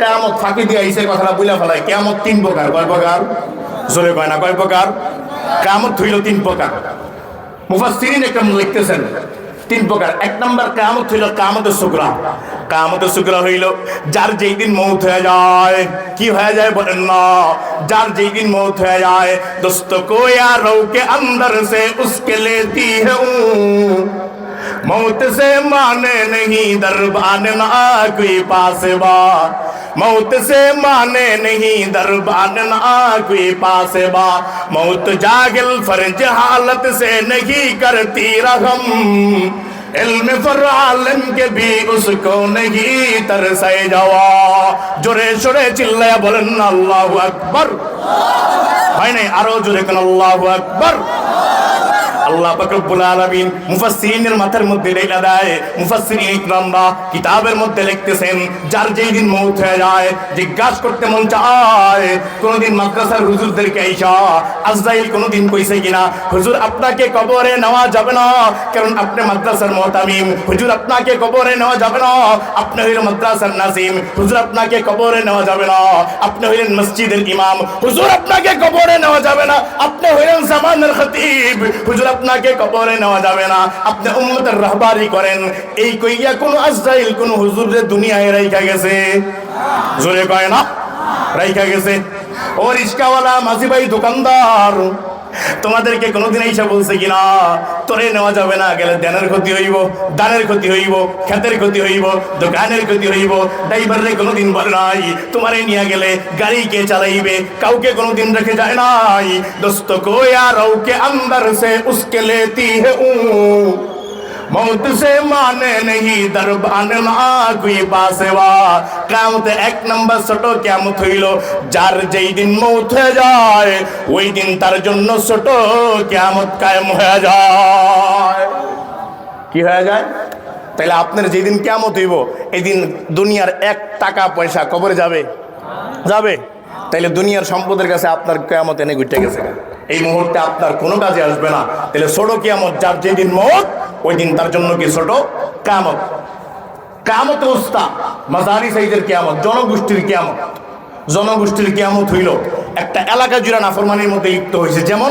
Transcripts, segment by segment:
কেয়ামত ফাঁকি দিয়ে এই কথাটা বুঝা ফেলাই। কেয়ামত তিন প্রকার। কয় প্রকার? জোরে কয় না, কয় প্রকার? কেয়ামত হইল তিন প্রকার। মুফাসিরিন একটা লিখতেছেন, তিন প্রকার। এক নম্বর কামত হইল কামতের সুগ্রা কামতের সুগ্রা হইল, যার যেই দিন মৌত হয়ে যায়, কি হয়ে যায় বলেন না? যার যেই দিন মৌত হয়ে যায়, দোস্ত কো ইয়ারও কে অন্দর সে উসকে লেতি হ্যাঁ मौत से माने नहीं दरबान ना कोई पासबा मौत से माने नहीं दरबान ना कोई पासबा मौत जागिल फ़र्ज़ हालत से नहीं करती रहम। इल्म फर के भी उसको नहीं तरसे जावा। जोरे शोरे चिल्लाया बोलन अल्लाह अकबर। भाई नहीं, आरो जोरे कन अल्लाह अकबर। আল্লাহ পাক রব্বুল আলামিন মাথার মধ্যে লেখা দেয়। মুফাসসিরিন ইকরামরা কিতাবের মধ্যে লিখতেছেন, যার যেই দিন মৌত হয়ে যায়, জিজ্ঞাসা করতে মন চায়, কোনদিন মাদ্রাসার হুজুরদেরকে আইসা আজরাইল কোনদিন কইছে কিনা, হুজুর আপনাকে কবরে নেওয়া যাবে না, কারণ আপনি মাদ্রাসার মুহতামিম, হুজুর আপনাকে কবরে নেওয়া যাবে না, আপনি হইলেন মাদ্রাসার নাজিম হুজুর আপনাকে কবরে নেওয়া যাবে না, আপনি হইলেন মসজিদের ইমাম, হুজুর আপনাকে কবরে নেওয়া যাবে না, আপনি হইলেন জামানের খতিব, হুজুর আপনাকে কবরে নেওয়া যাবে না। আপনি উম্মতের রাহবারি করেন। এই কইয়া কোন আজরাইল, কোন হুজুরে দুনিয়ায় রাইখা গেছে। জোরে কয় না? রাইখা গেছে। ও রিস্কাওয়ালা মাঝি ভাই দোকানদার। তোমাদেরকে কোনোদিন এইসব বলছে কিনা? তোরে নেওয়া যাবে না, গেলে দেনের ক্ষতি হইব, দানের ক্ষতি হইব খেতের ক্ষতি হইব, দোকানের ক্ষতি হইব। ড্রাইভাররে কোনোদিন বলে নাই, তোমারে নিয়ে গেলে গাড়ি কে চালাইবে? কাউকে কোনোদিন রেখে যায় নাই। দোস্ত কো ইয়ার আন্দার সে উসকে লেতি হে উ। সে মানে নেই, দরবান না কুই পাসেবা কামত এক নম্বর ছোট কেমত হইল, যার যেই দিন মৌত হয়ে যায়, ওই দিন তার জন্য ছোট কেমত কায়েম হয়ে যায়। কি হয়ে যায়? তাহলে আপনার যেদিন কেমত হইব, এই দিন দুনিয়ার এক টাকা পয়সা কবরে যাবে? যাবে? তাইলে দুনিয়ার সম্পদের কাছে আপনার কেয়ামত এনে ঘুরতে গেছে। এই মুহূর্তে আপনার কোনো কাজে আসবে না। তাহলে ছোট কিয়ামত, যার যেদিন মত ওই দিন তার জন্য কি ছোট? কামত কামত উস্তা মাজারি সাইজের কেয়ামত, জনগোষ্ঠীর কেয়ামত। জনগোষ্ঠীর কেয়ামত হইল, একটা এলাকা জুড়ে নাফরমানির মধ্যে লিপ্ত হয়েছে যেমন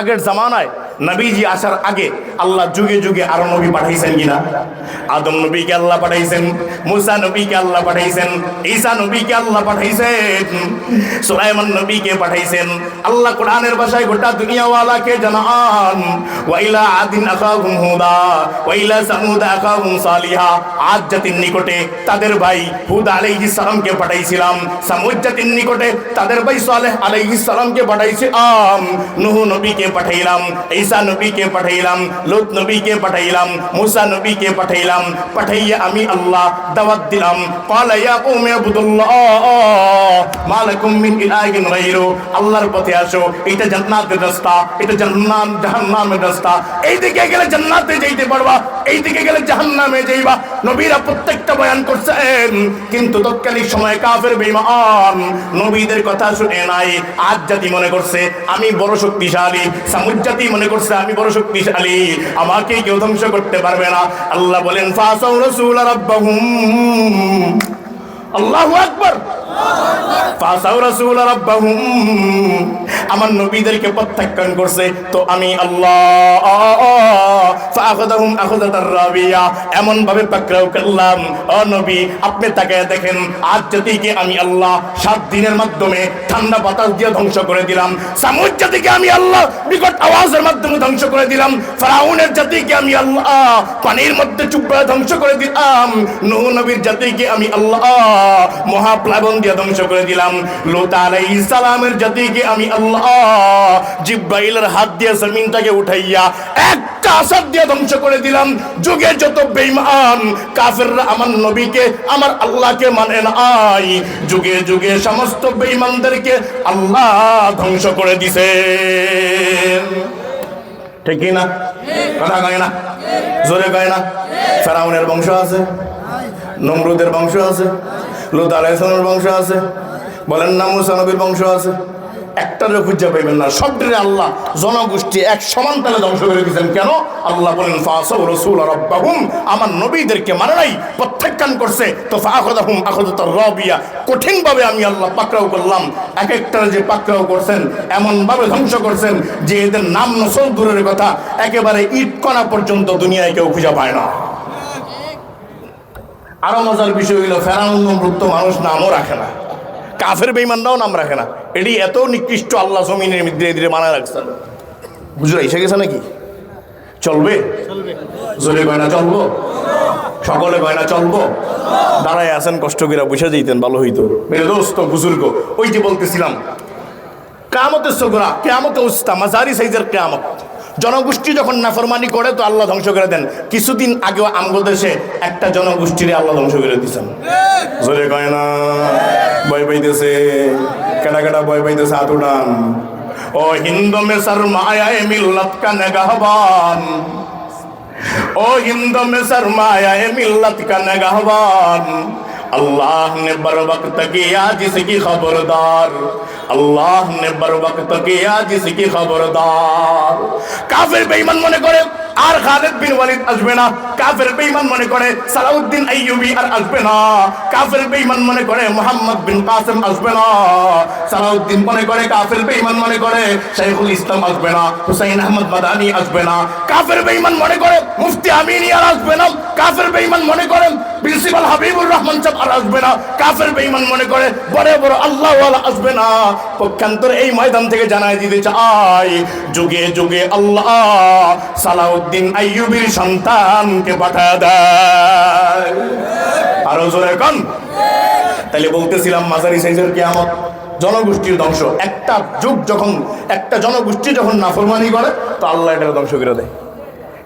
আগের জামানায় নবীজি আসার আগে আল্লাহ যুগে যুগে আরও নবী পাঠাইছেন কিনা? আদম নবীকে আল্লাহ পাঠাইছেন, মুসা নবীকে আল্লাহ পাঠাইছেন, ঈসা নবীকে আল্লাহ পাঠাইছেন, সুলাইমান নবীকে পাঠাইছেন। আল্লাহ কোরআনের ভাষায় গোটা দুনিয়াওয়ালাকে জানান, ওয়াইলা আদিন আকাহুম হুদা, ওয়াইলা সামুদ আকাহুম সালিহা। আদ জাতির নিকটে তাদের ভাই হুদ আলাইহিস সালামকে পাঠাইছিলাম। সামুদ জাতির নিকটে তাদের ভাই সালেহ আলাইহিস সালামকে পাঠাইছিলাম। নূহ নবীকে পাঠাইলাম। ঈসা নবীকে পাঠাইলাম লূত নবীকে পাঠাইলাম মুসা নবীকে পাঠাইলাম পাঠাইয়া আমি আল্লাহ দাওয়াত দিলাম ক্বালা ইয়া কওমি ইবুদুল্লাহ মা লাকুম মিন ইলাহিন গায়রু আল্লাহর পথে আসো এটা জান্নাতের রাস্তা এটা জান্নাত জাহান্নামের রাস্তা এই দিকে গেলে জান্নাতে যাইতে পারবা এই দিকে গেলে জাহান্নামে যাইবা নবীরা প্রত্যেকটা বয়ান করছেন কিন্তু তৎকালীন সময়ে কাফের বেঈমান নবীদের কথা শুনে নাই আজ জাতি মনে করছে আমি বড় শক্তিশালী সামুদ জাতি মনে করছে আমি বড় শক্তিশালী আমাকে কেউ ধ্বংস করতে পারবে না। আল্লাহ বলেন, ফাসাউ রাসূল রাব্বাহুম। আল্লাহু আকবার। আমার নবীদেরকে প্রত্যাখ্যান করছে, তো আমি আল্লাহ এমন ভাবে পাকড়াও করলাম নবী আপনি তাকায় দেখেন আজ জাতিকে আমি আল্লাহ সাত দিনের মাধ্যমে ঠান্ডা বাতাস দিয়ে ধ্বংস করে দিলাম জাতিকে আমি আল্লাহ বিকট আওয়াজের মাধ্যমে ধ্বংস করে দিলাম ফেরাউনের জাতিকে আমি আল্লাহ পানির মধ্যে চুপড়া ধ্বংস করে দিলাম নূহ নবীর জাতিকে আমি আল্লাহ মহাপ্লাবন দিয়ে ধ্বংস করে দিলাম। লোত আলাইহিস সালামের জাতিকে আমি আল্লাহ জিব্রাইলের হাত দিয়ে জমিনটাকে উঠাইয়া একটা আসাদ দিয়ে ধ্বংস করে দিলাম। যুগে যত বেঈমান, কাফেররা আমার নবীকে, আমার আল্লাহকে মানে নাই। যুগে যুগে সমস্ত বেঈমানদেরকে আল্লাহ ধ্বংস করে দিছে। ঠিক না? কথা কয় না? জোরে কয় না? ফেরাউনের বংশ আছে? নমরুদের বংশ আছে? লুত আলাইসলামের বংশ আছে, বলেন না মুসা নবীর বংশ আছে। একটারে খুঁজে পাইবেন না। সবটারে আল্লাহ জনগোষ্ঠী এক সমান তালে ধ্বংস করে দিয়েছেন। কেন? আল্লাহ বলেন রাসূল আমার নবীদেরকে মানে নাই, প্রত্যাখ্যান করছে। তো ফাখাদাহুম আখাদাত রাবিয়া। কঠিন ভাবে আমি আল্লাহ পাকড়াও করলাম। এক একটারে যে পাকড়াও করছেন এমন ভাবে ধ্বংস করছেন যে এদের নাম নসল দূরের কথা একেবারে ইট কণা পর্যন্ত দুনিয়ায় কেউ খুঁজে পায় না। আরও মজার বিষয় হইল ফেরাউন মানুষ নামও রাখে না। কাফের বেইমানরাও নাম রাখে না। এটি এত নিকৃষ্ট আল্লাহ জমিনের ধীরে ধীরে মানা রাখছেন। বুঝলো এসে গেছে নাকি? চলবে? জোরে গয়না চলবো? সকলে গয়না চলবো? দাঁড়ায় আছেন কষ্ট করে বুঝে যেতেন ভালো হইতো। মেরে দোস্ত বুজুর্গ ওই যে বলতেছিলাম কেয়ামতের সগরা কেয়ামতে উস্তা মাজারি সাইজের কেয়ামত। জনগোষ্ঠী যখন নাফরমানি করে, তো আল্লাহ ধ্বংস করে দেন। কিছুদিন আগেও আমগো দেশে একটা জনগোষ্ঠীরে আল্লাহ ধ্বংস করে দিচ্ছেন জোরে কয় না বয় পাইতেছে। কেটা কেটা বয় পাইতেছে, হাত উঠান। ও হিন্দু মেসার মায়ায় মিল্লাত কানে নেগাহবান ও হিন্দু মেসার মায়ায় মিল্লাত কানে নেগাহবান अल्लाह ने बर वक्त किया जिसकी खबरदार আল্লাহ ने बर वक्त किया जिसकी खबरदार কাফের বেঈমান মনে করে আর খালিদ বিন ওয়ালিদ আসবে না কাফের বেঈমান মনে করে সালাউদ্দিন আইয়ুবি আর আসবে না কাফের বেঈমান মনে করে মোহাম্মদ বিন কাসেম আসবে না সালাউদ্দিন মনে করে কাফের বেঈমান মনে করে শাইখুল ইসলাম আসবে না হুসাইন আহমদ মাদানি আসবে না কাফের বেঈমান মনে করে মুফতি আমিনী আর আসবে না কাফের বেঈমান মনে করে প্রিন্সিপাল হাবিবুর রহমান সাহেব আর আসবে না। কাফের বেঈমান মনে করে, বড় বড় আল্লাহ আসবে না। পক্ষান্তর এই ময়দান থেকে জানাই দিতে চাই, যুগে যুগে আল্লাহ সালাউদ্দিন সন্তানকে পাঠায় দেয়। আরও বলতেছিলাম, মাঝারি সাইজের কেয়ামত জনগোষ্ঠীর ধ্বংস। একটা যুগ যখন, একটা জনগোষ্ঠী যখন নাফরমানি করে, তো আল্লাহ এটা ধ্বংস করে দেয়।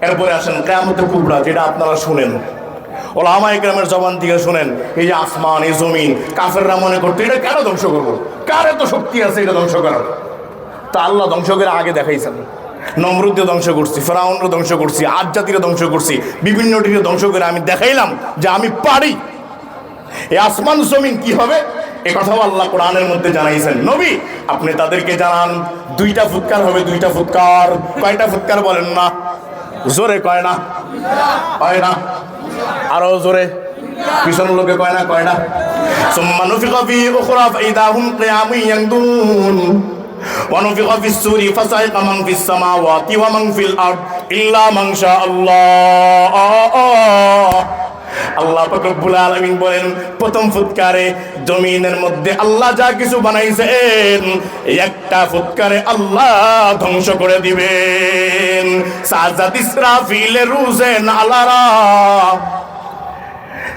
এরপরে আসেন কেয়ামতে কুবরা, যেটা আপনারা শুনেন। ওলা আমায় গ্রামের জবান থেকে শুনেন, এই যে আসমান, এই জমিন, কাফেররা মনে করতো, এটা কেন ধ্বংস করব? কার এত শক্তি আছে এটা ধ্বংস করার? তা আল্লাহ ধ্বংস করে আগে দেখাইছেন। নমরুদ্দে ধ্বংস করছি ফেরাউনরে ধ্বংস করছি আজ জাতিরে ধ্বংস করছি, বিভিন্ন বিভিন্নটিকে ধ্বংস করে আমি দেখাইলাম যে আমি পারি। এই আসমান, জমিন কি হবে? এ কথাও আল্লাহ কোরআনের মধ্যে জানাইছেন। নবী, আপনি তাদেরকে জানান, দুইটা ফুৎকার হবে, দুইটা ফুৎকার। কয়টা ফুৎকার বলেন না? জোরে কয় না? কয় না? আরো জোরে পিছন লোকে কয় না কয় না সুম্মা নুফিকা ফি উখরা ফাইদা হুম কিয়ামুন ইয়ানদুন ونفخ في السور فصعق من في السماوات ومن في الأرض إلا من شاء الله আল্লাহ পাক রব্বুল আলামিন বলেন, প্রথম ফুৎকারে জমিনের মধ্যে আল্লাহ যা কিছু বানাইছেন, একটা ফুৎকারে আল্লাহ ধ্বংস করে দিবেন। সাজাত ইসরাফিল রুজেন আলারা।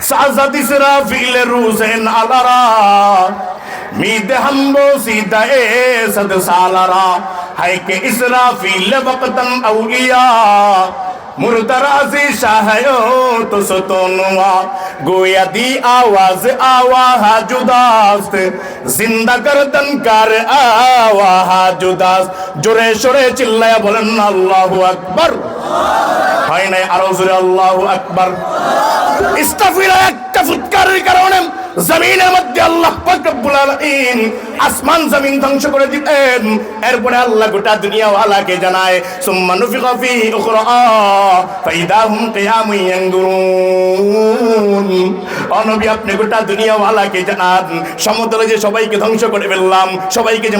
সাজাত ইসরাফিল রুজেন আলারা। مید ہم بو سیدہ اے صد سالارا ہے کہ اسرافیل मुर्दराजी शाहयो तो सतोनुआ गोया दी आवाज आवाहा जुदास्त जिंदा गर्दन कर आवाहा जुदास्त জোরে সরে চিল্লায়া বলেন আল্লাহু আকবার হয় নাই আরো জোরে আল্লাহু আকবার ইস্তাফিরা একটা ফুৎকারের কারণে জমিনের মধ্যে আল্লাহ পাক রব্বুল আলামিন আসমান জমিন ধ্বংস করে দিবেন এরপরে আল্লাহ গোটা দুনিয়া ওয়ালাকে জানায় সুম্মা নুফিকা ফি উখরা ফাইদা হুম কিয়ামুন ইয়ানদুরুন অনবী আপনি গোটা দুনিয়া জানান সমতলে যে সবাইকে ধ্বংস করে ফেললাম, সবাইকে যে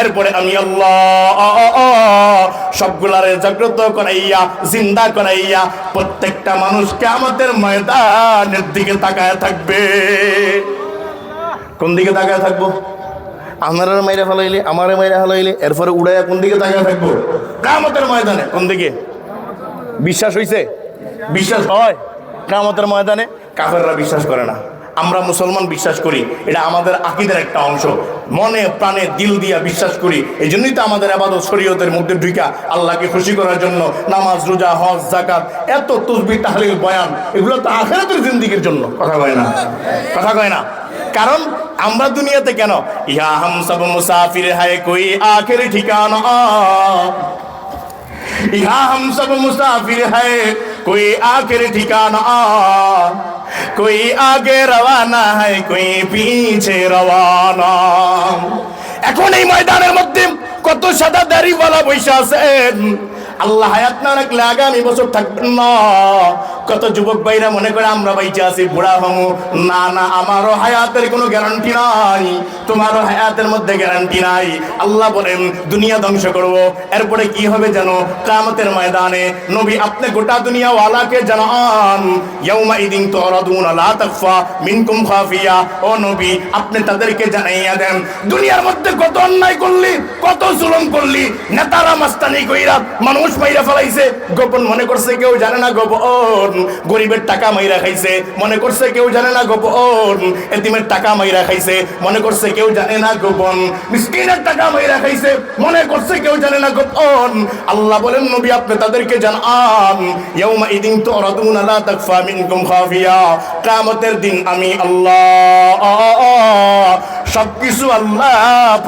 এরপরে আমি আল্লাহ সবগুলারে জাগ্রত করাইয়া, জিন্দা করাইয়া প্রত্যেকটা মানুষকে আমাদের ময়দানের দিকে তাকায় থাকবে। কোন দিকে তাকায় থাকব? আমার মাইরা ফেলাইলে, আমার মাইরা ফেলাইলে, এরপরে উড়াইয়া কোন দিকে তাকায় থাকব? কামতের ময়দানে, কোন দিকে? বিশ্বাস হইছে? বিশ্বাস হয়। কামতের ময়দানে কাফেররা বিশ্বাস করে না। আমরা মুসলমান বিশ্বাস করি এটা আমাদের আকিদের একটা অংশ। মনে প্রাণে দিল দিয়া বিশ্বাস করি এই জন্যই তো আমাদের আবাদত শরীয়তের মধ্যে ঢুকা আল্লাহকে খুশি করার জন্য নামাজ রোজা হজ জাকাত এত তসবি তাহলিল বয়ান এগুলো তো আখেরাতের জিন্দিগির জন্য। কথা কয় না? কথা কয় না? কারণ আমরা দুনিয়াতে কেন? ইহা হাম সব মুসাফির হায় কই আখের ঠিকানা? यहाँ हम सब मुसाफिर है कोई आखिर ठिकाना कोई आगे रवाना है कोई पीछे रवाना এখন এই ময়দান জমিনের মধ্যে কত সাদা দাড়িওয়ালা বৈশা আছেন আল্লাহ হায়াত না রাখলে আগামী বছর থাকবেন না। কত যুবক ভাইরা মনে করে, আমরা বাইচে আছি, বুড়া হমু। না না, আমারও হায়াতের কোনো গ্যারান্টি নাই। তোমারও হায়াতের মধ্যে গ্যারান্টি নাই। আল্লাহ বলেন, দুনিয়া ধ্বংস করব। এরপরে কি হবে জানো কামতের ময়দানে নবী আপনি গোটা দুনিয়া ওয়ালাকে জানান, ইয়াউমা ইদিন মিনকুম খাফিয়া। ও নবী, আপনি তাদেরকে জানাইয়া দেন, দুনিয়ার মধ্যে কত অন্যায় করলি, কত জুলুম করলি, নেতারা মাস্তানি কইরা মানুষ মাইরা ফেলাইছে। গোপন মনে করছে, কেউ জানে না গোপন। গরিবের টাকা মাইরা খাইছে, মনে করছে, কেউ জানে না গোপন। এতিমের টাকা মাইরা খাইছে, মনে করছে, কেউ জানে না গোপন। মিসকিনের টাকা মাইরা খাইছে, মনে করছে, কেউ জানে না গোপন। আল্লাহ বলেন, নবী, আপনি তাদেরকে জানান, ইয়াউমা ইদিন তুরাদুন লা তাখফা মিনকুম খাফিয়া কিয়ামতের দিন আমি আল্লাহ সবকিছু আল্লাহ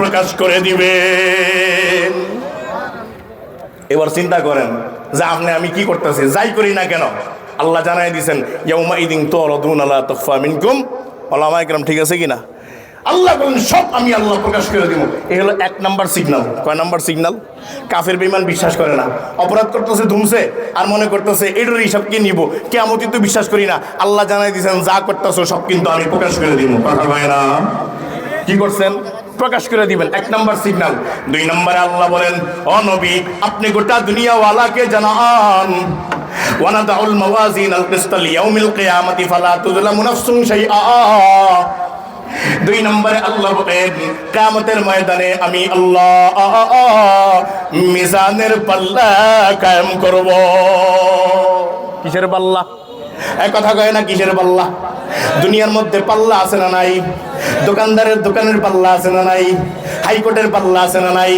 প্রকাশ করে দিবেন এবার চিন্তা করেন যে আপনি, আমি কি করতেছি? যাই করি না কেন? আল্লাহ জানাই দিয়েছেন ইয়াউমা ইদিন তুরাদুন লা তাখফা মিনকুম। ওলামা ইকরাম ঠিক আছে কিনা? আল্লাহ বলেন, সব আমি আল্লাহ প্রকাশ করে দিব। এই হলো এক নাম্বার সিগন্যাল কয় নাম্বার সিগন্যাল কাফের বেমান বিশ্বাস করে না। অপরাধ করতেছে, ধুমছে, আর মনে করতেছে এটার হিসাব কি নিব? কেমন তো বিশ্বাস করি না। আল্লাহ জানাই দিয়েছেন যা করতেছো, সব কিন্তু আমি প্রকাশ করে দিব। কি করছেন? প্রকাশ করে দিবেন। এক নম্বর সিগনাল দুই নম্বরে আল্লাহ বলেন অনবী আপনি গোটা দুনিয়াওয়ালাকে জানান, ওয়ানাদাউল মাওয়াজিন আল কিসতাল ইয়াউমিল কিয়ামতি ফালা তুযলামু নাফসুন শাইআ। দুই নম্বরে আল্লাহ বলেন, কিয়ামতের ময়দানে আমি আল্লাহ মিজানের পাল্লা কায়েম করব। কিসের পাল্লা? এক কথা কয় না, কিসের পাল্লা? দুনিয়ার মধ্যে পাল্লা আছে না নাই? দোকানদারের দোকানের পাল্লা আছে না নাই? হাইকোর্টের পাল্লা আছে না নাই?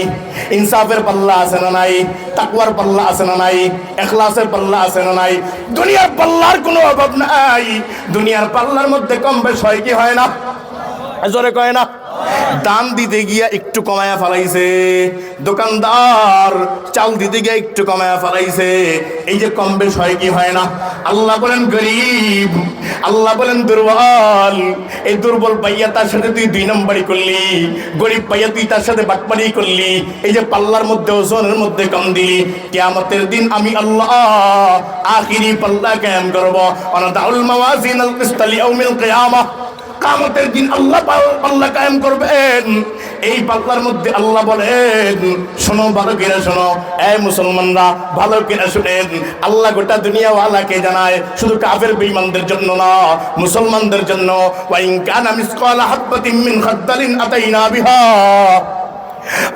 ইনসাফের পাল্লা আছে না নাই? তাকওয়ার পাল্লা আছে না নাই? এখলাসের পাল্লা আছে না নাই? দুনিয়ার পাল্লার কোনো অভাব নাই। দুনিয়ার পাল্লার মধ্যে কম বেশ হয় কি হয় না? জোরে কয় না? দাম দিতে গিয়া একটু কমায়া ফেলাইছে। দোকানদার, চাল দিতে গিয়া একটু কমায়া ফেলাইছে। এই যে কম বেশ হয় কি হয় না? আল্লাহ বলেন, গরিব, আল্লাহ বলেন, দুর্বল। এই দুর্বল পাইয়া তার সাথে তুই দুই নম্বরই করলি। গরিব পাইয়া তুই তার সাথে বাটপারি করলি। এই যে পাল্লার মধ্যে, ওজনের মধ্যে কম দিলি। কিয়ামতের দিন আমি আল্লাহ আখিরি পাল্লা কায়েম করব। অনাদাউল মাওয়াজিন আল কিসতালি ইয়াউমিল কিয়ামাহ কামতের দিন আল্লাহ পাল্লা কায়েম করবেন। এই পাল্লার মধ্যে আল্লাহ বলেন, শোনো ভালো কিনা শোনো, এ মুসলমানরা ভালো কিনা শুনেন। আল্লাহ গোটা দুনিয়াওয়ালাকে জানায়, শুধু কাফের বেঈমানদের জন্য না, মুসলমানদের জন্য। মিন আতাইনা বিহা।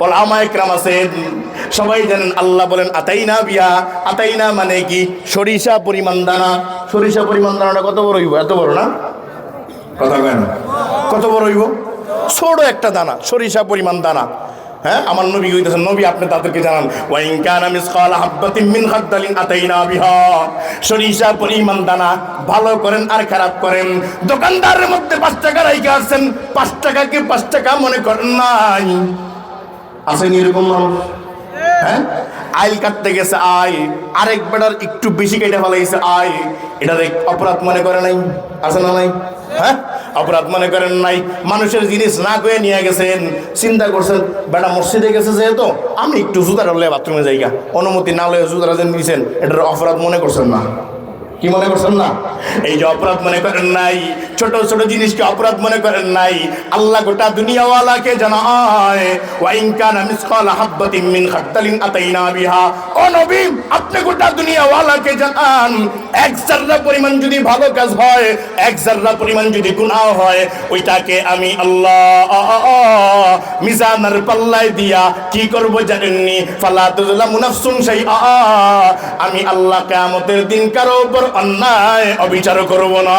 ওলামা একরাম আছেন, সবাই জানেন আল্লাহ বলেন আতাইনা বিয়া আতাইনা মানে কি? সরিষা পরিমাণ দানা। সরিষা পরিমাণ দানাটা কত বড় এত বড় না? কথা কয় না? কত বড় হইব? ছোট একটা দানা, সরিষা পরিমাণ দানা। হ্যাঁ আমার নবী কইতেছেন নবী, আপনি তাদেরকে জানান, ওয়াইন কানা মিসকালা হাববাতিন মিন খাদ্দালিন আতাইনা বিহা। সরিষা পরিমাণ দানা ভালো করেন আর খারাপ করেন। দোকানদারের মধ্যে পাঁচ টাকা রাইকে আসছেন পাঁচ টাকাকে পাঁচ টাকা মনে করেন নাই? আসেনি এরকম মানুষ? হ্যাঁ আইল কাটতে গেছে আয় আরেক বেটার একটু বেশি কেটে ফেলাইছে আয় এটা দেখ, অপরাধ মনে করে নাই? আছে না নাই? হ্যাঁ? অপরাধ মনে করেন নাই। মানুষের জিনিস না করে নিয়ে গেছেন। চিন্তা করছেন, বেটা, মসজিদে গেছে যেহেতু, আমি একটু জুতার হলে বাথরুমে যাইগা। অনুমতি না হলে জুতারা যে নিয়েছেন এটার অপরাধ মনে করছেন না। কি মনে করছেন না? এই যে অপরাধ মনে করেন নাই, ছোট ছোট জিনিসকে অপরাধ মনে করেন নাই, আল্লাহ গোটা দুনিয়াওয়ালাকে জানায়, ওয়াইন কানা মিসকাল হাব্বাতিন মিন খাদ্দালিন আতাইনা বিহা। ও নবী, আপনি গোটা দুনিয়াওয়ালাকে জানান, এক জাররা পরিমাণ যদি ভালো কাজ হয়, এক জাররা পরিমাণ যদি গুনাহ হয়, ওইটাকে আমি আল্লাহ মিজানের পাল্লায় দিয়া কি করব জানেননি? ফালা তুজলামু নাফসুন শাইআ। আমি আল্লাহ কিয়ামতের দিন কারও উপর অন্যায় অবিচার করব না।